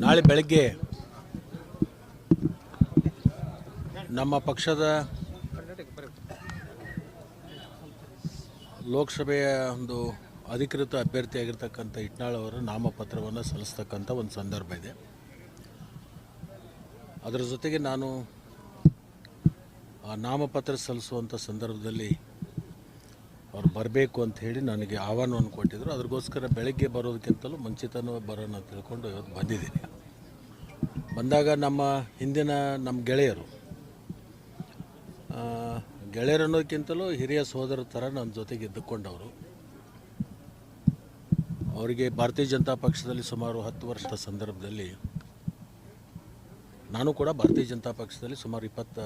ನಾಳೆ ಬೆಳಗ್ಗೆ ನಮ್ಮ ಪಕ್ಷದ ಲೋಕಸಭೆಯ ಒಂದು ಅಧಿಕೃತ ಅಭ್ಯರ್ಥಿಯಾಗಿರ್ತಕ್ಕಂಥ ಇಟ್ನಾಳ್ ಅವರ ನಾಮಪತ್ರವನ್ನು ಸಲ್ಲಿಸ್ತಕ್ಕಂಥ ಒಂದು ಸಂದರ್ಭ ಇದೆ. ಅದರ ಜೊತೆಗೆ ನಾನು ಆ ನಾಮಪತ್ರ ಸಲ್ಲಿಸುವಂಥ ಸಂದರ್ಭದಲ್ಲಿ ಅವ್ರು ಬರಬೇಕು ಅಂತ ಹೇಳಿ ನನಗೆ ಆಹ್ವಾನವನ್ನು ಕೊಟ್ಟಿದ್ದರು ಅದಕ್ಕೋಸ್ಕರ ಬೆಳಗ್ಗೆ ಬರೋದಕ್ಕಿಂತಲೂ ಮುಂಚಿತನೂ ಬರೋಣ ಅಂತ ತಿಳ್ಕೊಂಡು ಇವತ್ತು ಬಂದಿದ್ದೀನಿ. ಬಂದಾಗ ನಮ್ಮ ಹಿಂದಿನ ನಮ್ಮ ಗೆಳೆಯರು ಆ, ಗೆಳೆಯರು ಅನ್ನೋದಕ್ಕಿಂತಲೂ ಹಿರಿಯ ಸೋದರ ಥರ ನನ್ನ ಜೊತೆಗೆ ಇದ್ದುಕೊಂಡವರು. ಅವರಿಗೆ ಭಾರತೀಯ ಜನತಾ ಪಕ್ಷದಲ್ಲಿ ಸುಮಾರು ಹತ್ತು ವರ್ಷದ ಸಂದರ್ಭದಲ್ಲಿ ನಾನು ಕೂಡ ಭಾರತೀಯ ಜನತಾ ಪಕ್ಷದಲ್ಲಿ ಸುಮಾರು ಇಪ್ಪತ್ತ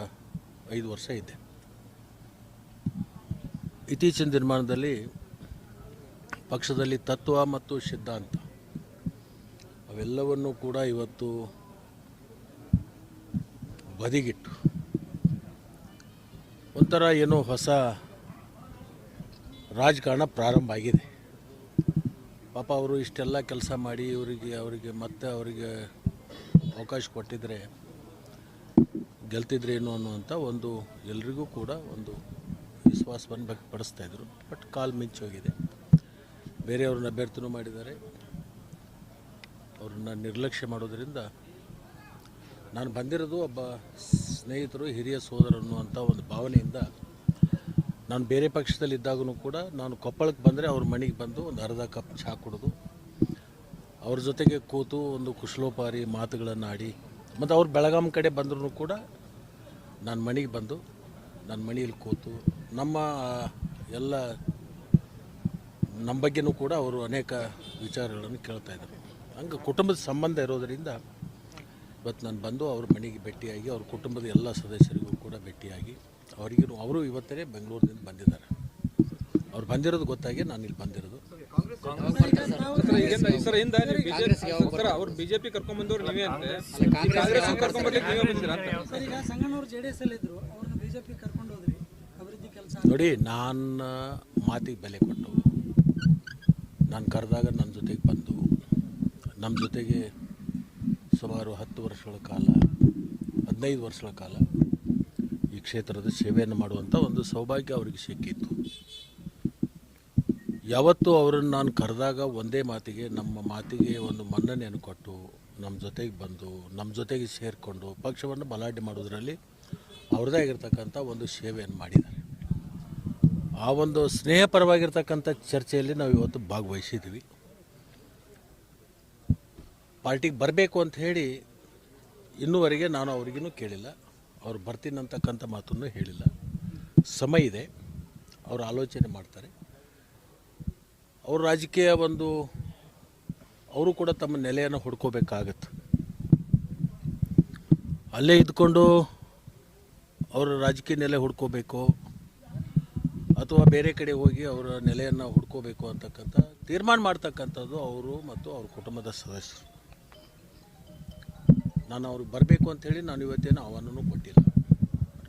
ಐದು ವರ್ಷ ಇದ್ದೆ. ಇತ್ತೀಚಿನ ದಿನಮಾನದಲ್ಲಿ ಪಕ್ಷದಲ್ಲಿ ತತ್ವ ಮತ್ತು ಸಿದ್ಧಾಂತ. ಅವೆಲ್ಲವನ್ನು ಕೂಡ ಇವತ್ತು ಬದಿಗಿಟ್ಟು ಒಂಥರ ಏನೋ ಹೊಸ ರಾಜಕಾರಣ ಪ್ರಾರಂಭ ಆಗಿದೆ. ಪಾಪ ಅವರು ಇಷ್ಟೆಲ್ಲ ಕೆಲಸ ಮಾಡಿ ಇವರಿಗೆ, ಅವರಿಗೆ ಮತ್ತೆ ಅವರಿಗೆ ಅವಕಾಶ ಕೊಟ್ಟಿದ್ರೆ ಗೆಲ್ತಿದ್ರೇನು ಅನ್ನುವಂಥ ಒಂದು ಎಲ್ರಿಗೂ ಕೂಡ ಒಂದು ವಿಶ್ವಾಸವನ್ನು ವ್ಯಕ್ತಪಡಿಸ್ತಾ ಇದ್ರು, ಬಟ್ ಕಾಲ್ ಮಿಂಚೋಗಿದೆ ಬೇರೆಯವ್ರನ್ನ ಅಭ್ಯರ್ಥಿನೂ ಮಾಡಿದ್ದಾರೆ. ಅವ್ರನ್ನ ನಿರ್ಲಕ್ಷ್ಯ ಮಾಡೋದರಿಂದ ನಾನು ಬಂದಿರೋದು ಒಬ್ಬ ಸ್ನೇಹಿತರು, ಹಿರಿಯ ಸೋದರ ಅಂತ ಒಂದು ಭಾವನೆಯಿಂದ ನಾನು ಬೇರೆ ಪಕ್ಷದಲ್ಲಿ ಇದ್ದಾಗೂ ಕೂಡ ನಾನು ಕೊಪ್ಪಳಕ್ಕೆ ಬಂದರೆ ಅವ್ರ ಮನೆಗೆ ಬಂದು ಒಂದು ಅರ್ಧ ಕಪ್ ಚಹಾ ಕುಡಿದು, ಅವ್ರ ಜೊತೆಗೆ ಕೂತು ಒಂದು ಕುಶಲೋಪಾರಿ ಮಾತುಗಳನ್ನು ಆಡಿ ಮತ್ತು ಅವ್ರು ಬೆಳಗಾಂ ಕಡೆ ಬಂದರೂ ಕೂಡ ನಾನು ಮನೆಗೆ ಬಂದು ನನ್ನ ಮನೆಯಲ್ಲಿ ಕೂತು ನಮ್ಮ ಎಲ್ಲ ನಮ್ಮ ಬಗ್ಗೆನೂ ಕೂಡ ಅವರು ಅನೇಕ ವಿಚಾರಗಳನ್ನು ಕೇಳ್ತಾ ಇದ್ದಾರೆ. ಹಂಗೆ ಕುಟುಂಬದ ಸಂಬಂಧ ಇರೋದರಿಂದ ಇವತ್ತು ನಾನು ಬಂದು ಅವ್ರ ಮನೆಗೆ ಭೇಟಿಯಾಗಿ ಅವ್ರ ಕುಟುಂಬದ ಎಲ್ಲ ಸದಸ್ಯರಿಗೂ ಕೂಡ ಭೇಟಿಯಾಗಿ ಅವರಿಗೂ ಅವರು ಇವತ್ತೇ ಬೆಂಗಳೂರಿನಿಂದ ಬಂದಿದ್ದಾರೆ. ಅವ್ರು ಬಂದಿರೋದು ಗೊತ್ತಾಗಿ ನಾನು ಇಲ್ಲಿ ಬಂದಿರೋದು. ನೀವು ಬಿಜೆಪಿ ಕರ್ಕೊಂಡು ಹೋದ್ರಿ? ಅಭಿವೃದ್ಧಿ ಕೆಲಸ ನೋಡಿ, ನಾನು ಮಾತಿಗೆ ಬೆಲೆ ಕೊಟ್ಟು, ನಾನು ಕರೆದಾಗ ನನ್ನ ಜೊತೆಗೆ ಬಂದು ನಮ್ಮ ಜೊತೆಗೆ ಸುಮಾರು ಹತ್ತು ವರ್ಷಗಳ ಕಾಲ, ಹದಿನೈದು ವರ್ಷಗಳ ಕಾಲ ಈ ಕ್ಷೇತ್ರದ ಸೇವೆಯನ್ನು ಮಾಡುವಂಥ ಒಂದು ಸೌಭಾಗ್ಯ ಅವರಿಗೆ ಸಿಕ್ಕಿತ್ತು. ಯಾವತ್ತೂ ಅವರನ್ನು ನಾನು ಕರೆದಾಗ ಒಂದೇ ಮಾತಿಗೆ, ನಮ್ಮ ಮಾತಿಗೆ ಒಂದು ಮನ್ನಣೆಯನ್ನು ಕೊಟ್ಟು ನಮ್ಮ ಜೊತೆಗೆ ಬಂದು ನಮ್ಮ ಜೊತೆಗೆ ಸೇರಿಕೊಂಡು, ಪಕ್ಷವನ್ನು ಬಲಾಢ್ಯ ಮಾಡೋದರಲ್ಲಿ ಅವ್ರದ್ದೇ ಆಗಿರ್ತಕ್ಕಂಥ ಒಂದು ಸೇವೆಯನ್ನು ಮಾಡಿದ್ದಾರೆ. ಆ ಒಂದು ಸ್ನೇಹಪರವಾಗಿರ್ತಕ್ಕಂಥ ಚರ್ಚೆಯಲ್ಲಿ ನಾವು ಇವತ್ತು ಭಾಗವಹಿಸಿದ್ವಿ ಪಾರ್ಟಿಗೆ ಬರಬೇಕು ಅಂತ ಹೇಳಿ ಇನ್ನೂವರೆಗೆ ನಾನು ಅವ್ರಿಗೂ ಕೇಳಿಲ್ಲ. ಅವ್ರು ಬರ್ತೀನಂತಕ್ಕಂಥ ಮಾತನ್ನು ಹೇಳಿಲ್ಲ. ಸಮಯ ಇದೆ. ಅವರು ಆಲೋಚನೆ ಮಾಡ್ತಾರೆ. ಅವ್ರ ರಾಜಕೀಯ ಒಂದು, ಅವರು ಕೂಡ ತಮ್ಮ ನೆಲೆಯನ್ನು ಹುಡ್ಕೋಬೇಕಾಗತ್ತೆ. ಅಲ್ಲೇ ಇದ್ಕೊಂಡು ಅವರ ರಾಜಕೀಯ ನೆಲೆ ಹುಡ್ಕೋಬೇಕು ಅಥವಾ ಬೇರೆ ಕಡೆ ಹೋಗಿ ಅವರ ನೆಲೆಯನ್ನು ಹುಡ್ಕೋಬೇಕು ಅಂತಕ್ಕಂಥ ತೀರ್ಮಾನ ಮಾಡ್ತಕ್ಕಂಥದ್ದು ಅವರು ಮತ್ತು ಅವ್ರ ಕುಟುಂಬದ ಸದಸ್ಯರು. ನಾನು ಅವ್ರಿಗೆ ಬರಬೇಕು ಅಂಥೇಳಿ ನಾನು ಇವತ್ತೇನು ಆಹ್ವಾನನೂ ಕೊಟ್ಟಿಲ್ಲ.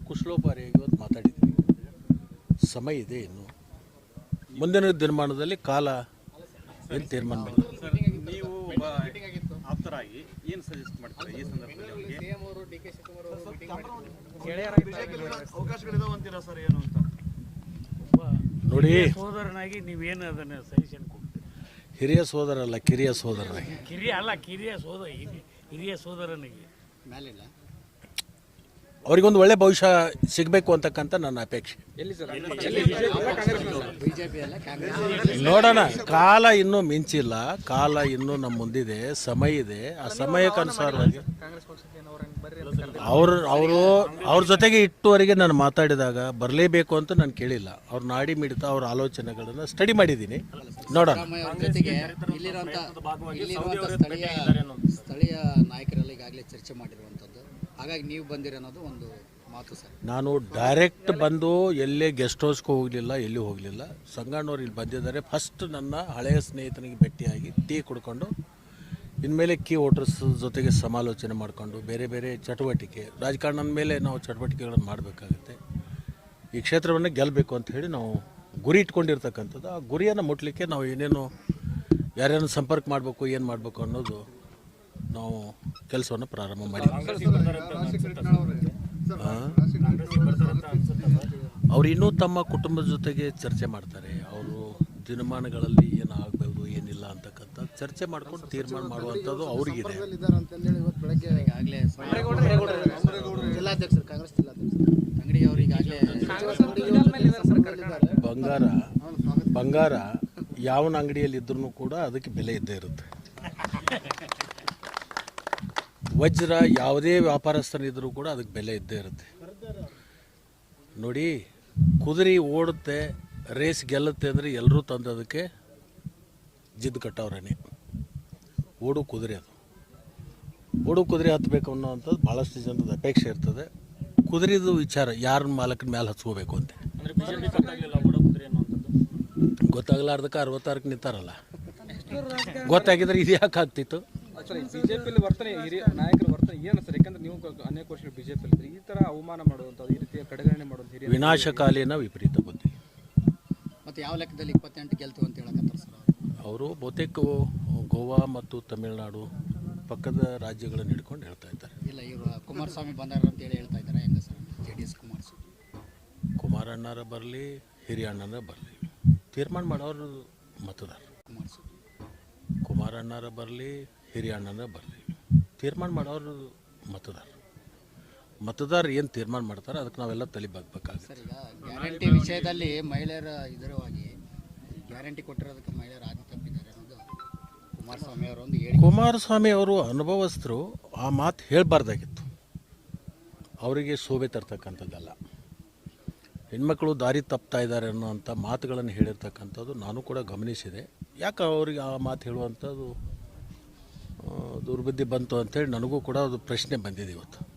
ಕುಶಲೋಪಾರಿಯಾಗಿ ಇವತ್ತು ಮಾತಾಡಿದ್ದೀನಿ. ಸಮಯ ಇದೆ ಇನ್ನು. ಮುಂದಿನ ದಿನಮಾನದಲ್ಲಿ ಕಾಲ ಏನು ತೀರ್ಮಾನ ಮಾಡಿ ನೀವು ಆಪ್ತರಾಗಿ ಏನು ಸಜೆಸ್ಟ್ ಮಾಡ್ತೀರಾ ಈ ಸಂದರ್ಭದಲ್ಲಿ ಅವಕಾಶಗಳಿದಾವೆ ಅಂತೀರಾ ಸರ್ ಏನು ಅಂತ? ನೋಡಿ. ಸೋದರನಾಗಿ ನೀವೇನು ಅದನ್ನು ಸಜೆಷನ್ ಕೊಡ್ತೀರಿ? ಹಿರಿಯ ಸೋದರ ಅಲ್ಲ ಕಿರಿಯ ಸೋದರನಾಗಿ. ಕಿರಿಯ ಅಲ್ಲ ಕಿರಿಯ ಸೋದರ ಹಿರಿಯ- ಸೋದರನಿಗೆ. ಸೋದರನಿಗೆ ಅವರಿಗೊಂದು ಒಳ್ಳೆ ಭವಿಷ್ಯ ಸಿಗಬೇಕು ಅಂತಕ್ಕಂಥ ನನ್ನ ಅಪೇಕ್ಷೆ. ಎಲ್ಲಿ ಸರ್? ಬಿಜೆಪಿ ಅಲ್ಲ ಕಾಂಗ್ರೆಸ್ ನೋಡೋಣ ಕಾಲ ಇನ್ನೂ ಮಿಂಚಿಲ್ಲ ಕಾಲ ಇನ್ನೂ ನಮ್ಮ ಮುಂದಿದೆ ಸಮಯ ಇದೆ. ಆ ಸಮಯಕ್ಕನುಸಾರವಾಗಿ ಕಾಂಗ್ರೆಸ್ ಅವ್ರ ಅವರು ಅವರು ಜೊತೆಗೆ ಇಟ್ಟುವರೆಗೆ ನಾನು ಮಾತಾಡಿದಾಗ ಬರಲೇಬೇಕು ಅಂತ ನಾನು ಕೇಳಿಲ್ಲ. ಅವ್ರ ನಾಡಿ ಮಿಡಿತ ಅವ್ರ ಆಲೋಚನೆಗಳನ್ನು ಸ್ಟಡಿ ಮಾಡಿದ್ದೀನಿ. ನೋಡೋಣ. ಸ್ಥಳೀಯ ನಾಯಕರಲ್ಲಿ ನಾಯಕರೆಲ್ಲ ಈಗಾಗಲೇ ಚರ್ಚೆ ಮಾಡಿರುವಂಥದ್ದು. ಹಾಗಾಗಿ ನೀವು ಬಂದಿರೋದು ಒಂದು ಮಾತು ಸರ್. ನಾನು ಡೈರೆಕ್ಟ್ ಬಂದು ಎಲ್ಲೇ ಗೆಸ್ಟ್ ಹೌಸ್ಗೆ ಹೋಗಲಿಲ್ಲ, ಎಲ್ಲಿ ಹೋಗಲಿಲ್ಲ. ಸಂಗಣ್ಣವ್ರು ಇಲ್ಲಿ ಬಂದಿದ್ದಾರೆ. ಫಸ್ಟ್ ನನ್ನ ಹಳೆಯ ಸ್ನೇಹಿತನಿಗೆ ಭೇಟಿಯಾಗಿ ಟೀ ಕುಡ್ಕೊಂಡು, ಇನ್ಮೇಲೆ ಕೀ ವೋಟರ್ಸ್ ಜೊತೆಗೆ ಸಮಾಲೋಚನೆ ಮಾಡಿಕೊಂಡು, ಬೇರೆ ಬೇರೆ ಚಟುವಟಿಕೆ ರಾಜಕಾರಣದ ಮೇಲೆ ನಾವು ಚಟುವಟಿಕೆಗಳನ್ನು ಮಾಡಬೇಕಾಗುತ್ತೆ. ಈ ಕ್ಷೇತ್ರವನ್ನು ಗೆಲ್ಲಬೇಕು ಅಂತ ಹೇಳಿ ನಾವು ಗುರಿ ಇಟ್ಕೊಂಡಿರ್ತಕ್ಕಂಥದ್ದು. ಆ ಗುರಿಯನ್ನು ಮುಟ್ಲಿಕ್ಕೆ ನಾವು ಏನೇನು ಯಾರ್ಯಾರನ್ನು ಸಂಪರ್ಕ ಮಾಡಬೇಕು, ಏನು ಮಾಡಬೇಕು ಅನ್ನೋದು ನಾವು ಕೆಲಸವನ್ನು ಪ್ರಾರಂಭ ಮಾಡಿ. ಅವರು ಇನ್ನೂ ತಮ್ಮ ಕುಟುಂಬದ ಜೊತೆಗೆ ಚರ್ಚೆ ಮಾಡ್ತಾರೆ. ಅವರು ದಿನಮಾನಗಳಲ್ಲಿ ಏನು ಆಗಬಹುದು ಏನಿಲ್ಲ ಅಂತಕ್ಕಂಥ ಚರ್ಚೆ ಮಾಡ್ಕೊಂಡು ತೀರ್ಮಾನ ಮಾಡುವಂಥದ್ದು ಅವ್ರಿಗಿದೆ ಬಂಗಾರ ಬಂಗಾರ ಯಾವನ ಅಂಗಡಿಯಲ್ಲಿ ಇದ್ರೂ ಕೂಡ ಅದಕ್ಕೆ ಬೆಲೆ ಇದ್ದೇ ಇರುತ್ತೆ. ವಜ್ರ ಯಾವುದೇ ವ್ಯಾಪಾರಸ್ಥನಿದ್ರೂ ಕೂಡ ಅದಕ್ಕೆ ಬೆಲೆ ಇದ್ದೇ ಇರುತ್ತೆ. ನೋಡಿ ಕುದುರೆ ಓಡುತ್ತೆ ರೇಸ್ ಗೆಲ್ಲುತ್ತೆ ಅಂದರೆ ಎಲ್ಲರೂ ತಂದು ಅದಕ್ಕೆ ಜಿದ್ದು ಕಟ್ಟವ್ರೇನೆ. ಓಡು ಕುದುರೆ ಅದು. ಓಡು ಕುದುರೆ ಹತ್ತಬೇಕು ಅನ್ನೋವಂಥದ್ದು ಭಾಳಷ್ಟು ಜನದ ಅಪೇಕ್ಷೆ ಇರ್ತದೆ. ಕುದುರೆದು ವಿಚಾರ ಯಾರ ಮಾಲಕನ ಮೇಲೆ ಹಚ್ಕೋಬೇಕು ಅಂತ. ಗೊತ್ತಾಗಲಾರ್ದಕ್ಕೆ ಅರವತ್ತಾರಕ್ಕೆ ನಿಂತಾರಲ್ಲ. ಗೊತ್ತಾಗಿದ್ರೆ ಇದು ಯಾಕೆ ಆಗ್ತಿತ್ತು? ಸರ್ ಬಿಜೆಪಿಯಲ್ಲಿ ವರ್ತನೆ ಹಿರಿಯ ನಾಯಕರ ವರ್ತನೆ ಏನು ಸರ್ ಯಾಕಂದ್ರೆ ನೀವು ಕ- ಅನೇಕ ವರ್ಷಗಳು ಬಿಜೆಪಿಯಲ್ಲಿ ಈ ತರ ಅವಮಾನ ಮಾಡುವಂಥದ್ದು ಈ ರೀತಿಯ ಕಡೆಗಣನೆ ಮಾಡುವಂಥ ಹಿರಿಯ ವಿನಾಶಕಾಲೀನ ವಿಪರೀತ ಬುದ್ಧಿ. ಮತ್ತೆ ಯಾವ ಲೆಕ್ಕದಲ್ಲಿ ಇಪ್ಪತ್ತೆಂಟು ಗೆಲ್ತೀವಿ ಅಂತ ಹೇಳಕತ್ತಾರೆ ಸರ್ ಅವರು? ಬಹುತೇಕ ಗೋವಾ ಮತ್ತು ತಮಿಳುನಾಡು ಪಕ್ಕದ ರಾಜ್ಯಗಳನ್ನು ಹಿಡ್ಕೊಂಡು ಹೇಳ್ತಾ ಇದ್ದಾರೆ. ಇಲ್ಲ ಇವರು ಕುಮಾರಸ್ವಾಮಿ ಬಂದಾರ ಅಂತ ಹೇಳಿ ಹೇಳ್ತಾ ಇದ್ದಾರೆ. ಹೆಂಗ sir? J D S Kumaraswamy. ಕುಮಾರಣ್ಣರ ಬರಲಿ ಹಿರಿಯಣ್ಣನ ಬರಲಿ. ತೀರ್ಮಾನ ಮಾಡೋರು ಮತದಾರ ಕುಮಾರಸ್ವಾಮಿ. ಕುಮಾರಣ್ಣರ ಬರಲಿ ಹಿರಿಯಣ್ಣನ ಬರ್ತೀವಿ. ತೀರ್ಮಾನ ಮಾಡೋರು ಮತದಾರ. ಮತದಾರ ಏನು ತೀರ್ಮಾನ ಮಾಡ್ತಾರೆ ಅದಕ್ಕೆ ನಾವೆಲ್ಲ ತಲೆ ಬಾಗಬೇಕಾಗುತ್ತೆ ಸರ್ ಈಗ ಗ್ಯಾರಂಟಿ ವಿಷಯದಲ್ಲಿ ಮಹಿಳೆಯರ ಇದರವಾಗಿ ಗ್ಯಾರಂಟಿ ಕೊಟ್ಟಿರೋದಕ್ಕೆ ಮಹಿಳೆಯರು ಆದಿ ತಪ್ಪಿದ್ದಾರೆ ಅನ್ನೋದು ಕುಮಾರಸ್ವಾಮಿ ಅವರು ಒಂದು ಕುಮಾರಸ್ವಾಮಿ ಅವರು ಅನುಭವಸ್ಥರು ಆ ಮಾತು ಹೇಳಬಾರ್ದಾಗಿತ್ತು. ಅವರಿಗೆ ಶೋಭೆ ತರ್ತಕ್ಕಂಥದ್ದಲ್ಲ. ಹೆಣ್ಮಕ್ಳು ದಾರಿ ತಪ್ತಾ ಇದ್ದಾರೆ ಅನ್ನೋಂಥ ಮಾತುಗಳನ್ನು ಹೇಳಿರ್ತಕ್ಕಂಥದ್ದು ನಾನು ಕೂಡ ಗಮನಿಸಿದೆ. ಯಾಕೆ ಅವರಿಗೆ ಆ ಮಾತು ಹೇಳುವಂಥದ್ದು ದುರ್ಬುದ್ಧಿ ಬಂತು ಅಂತೇಳಿ ನನಗೂ ಕೂಡ ಅದು ಪ್ರಶ್ನೆ ಬಂದಿದೆ ಇವತ್ತು.